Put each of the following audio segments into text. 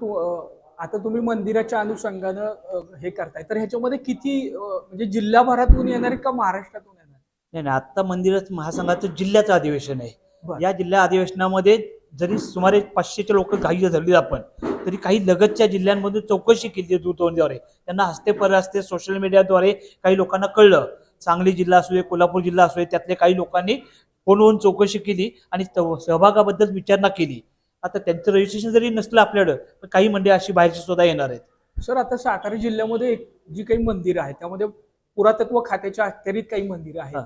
तू आता तुम्ही मंदिराच्या अनुषंगानं हे करताय. तर ह्याच्यामध्ये किती म्हणजे जिल्हाभरातून येणार का महाराष्ट्रातून येणार नाही नाही आता मंदिरात महासंघाचं जिल्ह्याचं अधिवेशन आहे. या जिल्हा अधिवेशनामध्ये जरी सुमारे पाचशेचे लोक घाई धरली आपण तरी काही लगतच्या जिल्ह्यांमधून चौकशी केली दूरध्वनीद्वारे. त्यांना हस्ते परहस्ते सोशल मीडियाद्वारे काही लोकांना कळलं. सांगली जिल्हा असू दे कोल्हापूर जिल्हा असू दे त्यातले काही लोकांनी फोनवरून चौकशी केली आणि सहभागाबद्दल विचारणा केली. आता त्यांचं रजिस्ट्रेशन जरी नसलं आपल्याकडं तर काही मंडळी अशी बाहेरची सुद्धा येणार आहेत सर आता सातारा जिल्ह्यामध्ये एक जी काही मंदिरं आहेत त्यामध्ये पुरातत्व खात्याच्या अखत्यारीत काही मंदिरं आहेत.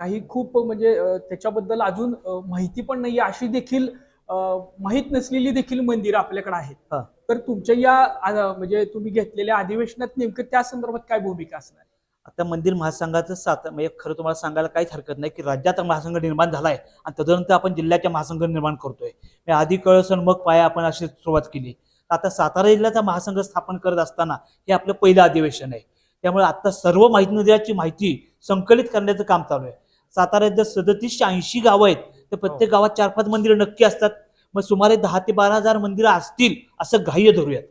काही खूप म्हणजे त्याच्याबद्दल अजून माहिती पण नाही अशी देखील माहीत नसलेली देखील मंदिरं आपल्याकडे आहेत. तर तुमच्या या म्हणजे तुम्ही घेतलेल्या अधिवेशनात नेमकं त्या संदर्भात काय भूमिका असणार आता मंदिर महासंघाचं सात म्हणजे खरं तुम्हाला सांगायला काहीच हरकत नाही की राज्यात महासंघ निर्माण झालाय आणि तदनंतर आपण जिल्ह्याच्या महासंघ निर्माण करतोय. म्हणजे आधी कळसन मग पाया आपण अशी सुरुवात केली. आता सातारा जिल्ह्याचा महासंघ स्थापन करत असताना हे आपलं पहिलं अधिवेशन आहे. त्यामुळे आता सर्व माहिती नद्याची माहिती संकलित करण्याचं काम चालू आहे. साताऱ्यात जर सदतीसशे ऐंशी गावं आहेत तर प्रत्येक गावात चार पाच मंदिरं नक्की असतात. मग सुमारे दहा ते बारा हजार मंदिरं असतील असं ग्राह्य धरूयात.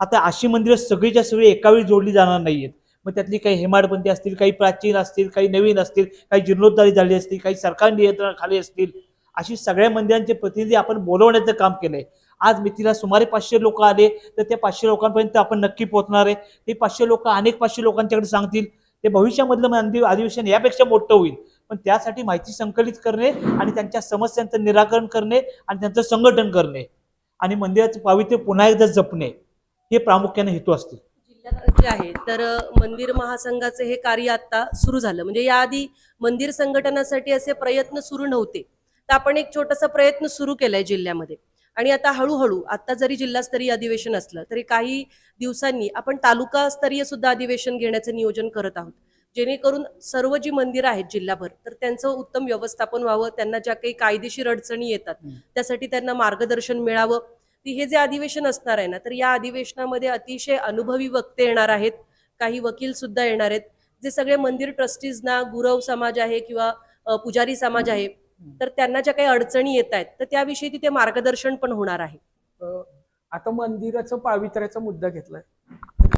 आता अशी मंदिरं सगळीच्या सगळी एकावेळी जोडली जाणार नाहीयेत. मग त्यातली काही हेमाडपंथी असतील काही प्राचीन असतील काही नवीन असतील काही जीर्णोद्धारी झाली असतील काही सरकार नियंत्रणाखाली असतील अशी सगळ्या मंदिरांचे प्रतिनिधी आपण बोलवण्याचं काम केलंय. आज मितीला सुमारे पाचशे लोक आले तर त्या पाचशे लोकांपर्यंत आपण नक्की पोहोचणार आहे. ते पाचशे लोक अनेक पाचशे लोकांच्याकडे सांगतील. ते भविष्यामधलं मंदिर अधिवेशन यापेक्षा मोठं होईल. पण त्यासाठी माहिती संकलित करणे आणि त्यांच्या समस्यांचं निराकरण करणे आणि त्यांचं संघटन करणे आणि मंदिराचं पावित्र्य पुन्हा एकदा जपणे हे प्रामुख्याने हेतू असतील. जे आहे तर मंदिर महासंघाचे हे कार्य आता सुरू झालं. म्हणजे याआधी मंदिर संघटनासाठी असे प्रयत्न सुरू नव्हते. तर आपण एक छोटासा प्रयत्न सुरू केलाय जिल्ह्यामध्ये. आणि आता हळूहळू आता जरी जिल्हास्तरीय अधिवेशन असलं तरी काही दिवसांनी आपण तालुकास्तरीय सुद्धा अधिवेशन घेण्याचं नियोजन करत आहोत. जेणेकरून सर्व जी मंदिरं आहेत जिल्हाभर तर त्यांचं उत्तम व्यवस्थापन व्हावं त्यांना ज्या काही कायदेशीर अडचणी येतात. त्यासाठी त्यांना मार्गदर्शन मिळावं हे जे अधिवेशन असणार आहे ना तर या अधिवेशनामध्ये अतिशय अनुभवी वक्ते येणार आहेत. काही वकील सुद्धा येणार आहेत. जे सगळे मंदिर ट्रस्टीजना गुरव समाज आहे किंवा पुजारी समाज आहे तर त्यांना ज्या काही अडचणी येत आहेत तर त्याविषयी तिथे मार्गदर्शन पण होणार आहे. आता मंदिराचा पावित्र्याचा मुद्दा घेतलाय.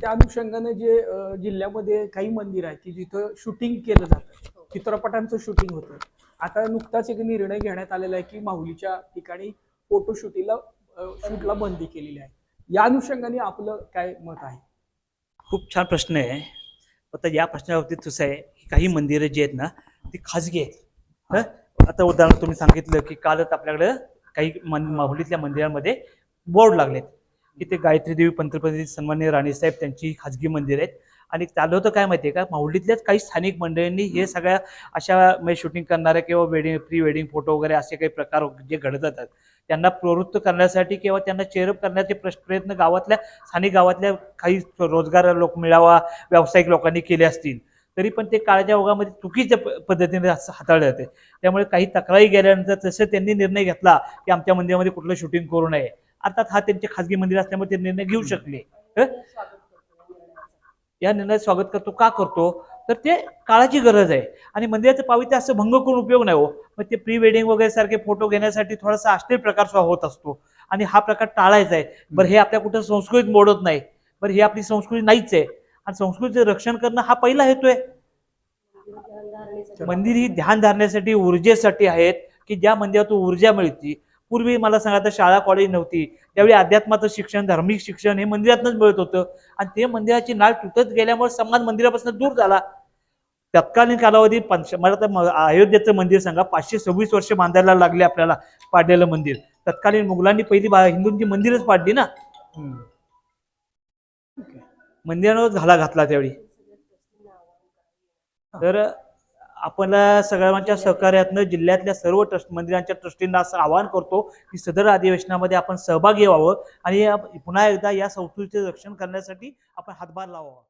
त्या अनुषंगाने जे जिल्ह्यामध्ये काही मंदिर आहेत की जिथं शूटिंग केलं जातं. चित्रपटांचं शूटिंग होतं. आता नुकताच एक निर्णय घेण्यात आलेला आहे की माहुलीच्या ठिकाणी फोटो शूटिंगला शूटला बंदी केलेली आहे. या अनुषंगाने आपलं काय मत आहे? खूप छान प्रश्न आहे. आता या प्रश्नाबाबतीत कसं आहे की काही मंदिरं जी आहेत ना ती खाजगी आहेत. हं? आता उदाहरण तुम्ही सांगितलं की कालच आपल्याकडे काही मन माहुलीतल्या मंदिरांमध्ये बोर्ड लागलेत. की ते गायत्री देवी पंतप्रतिनिधी सन्मान्य राणीसाहेब त्यांची खाजगी मंदिर आहेत. आणि चालू होतं काय माहिती आहे का? माहुलीतल्याच काही स्थानिक मंडळींनी हे सगळ्या अशा म्हणजे शूटिंग करणाऱ्या किंवा वेडिंग प्री वेडिंग फोटो वगैरे असे काही प्रकार जे घडत जातात. त्यांना प्रवृत्त करण्यासाठी किंवा त्यांना चेअरअप करण्याचे प्रयत्न गावातल्या स्थानिक गावातल्या काही रोजगार लोक मिळावा व्यावसायिक लोकांनी केले असतील. तरी पण ते काळाच्या ओघामध्ये चुकीच्या पद्धतीने असं हाताळले जाते त्यामुळे काही तक्रारी गेल्यानंतर तसं त्यांनी निर्णय घेतला की आमच्या मंदिरामध्ये कुठलं शूटिंग करू नये. अर्थात हा त्यांचे खाजगी मंदिर असल्यामुळे ते निर्णय घेऊ शकले. हं? या निर्णयात स्वागत करतो. का करतो? तर ते काळाची गरज आहे. आणि मंदिराचं पावित्र्य असं भंग करून उपयोग नाही हो. मग ते प्री वेडिंग वगैरे सारखे फोटो घेण्यासाठी थोडासा अश्लील प्रकार सुद्धा होत असतो. आणि हा प्रकार टाळायचा आहे. बरं हे आपल्या कुठं संस्कृतीत मोडत नाही. बरं ही आपली संस्कृती नाहीच आहे. आणि संस्कृतीचं रक्षण करणं हा पहिला हेतू आहे. मंदिर ही ध्यान धारण्यासाठी ऊर्जेसाठी आहेत की ज्या मंदिरातून ऊर्जा मिळते. पूर्वी मला सांगा तर शाळा कॉलेज नव्हती. त्यावेळी अध्यात्माचं शिक्षण धार्मिक शिक्षण हे मंदिरातूनच मिळत होतं. आणि ते मंदिराची नाळ तुटत गेल्यामुळे समाज मंदिरापासून दूर झाला. तत्कालीन कालावधी पंच मला तर अयोध्येचं मंदिर सांगा. पाचशे सव्वीस वर्ष बांधायला लागले आपल्याला पाडलेलं मंदिर. तत्कालीन मुघलांनी पहिली बा- हिंदूंची मंदिरच पाडली ना? मंदिरावर घाला घातला त्यावेळी. तर आपल्या सगळ्यांच्या सहकार्यातनं जिल्ह्यातल्या सर्व ट्रस्ट मंदिरांच्या ट्रस्टींना असं आवाहन करतो की सदर अधिवेशनामध्ये आपण सहभागी व्हावं आणि पुन्हा एकदा या संस्कृतीचे रक्षण करण्यासाठी आपण हातभार लावावा.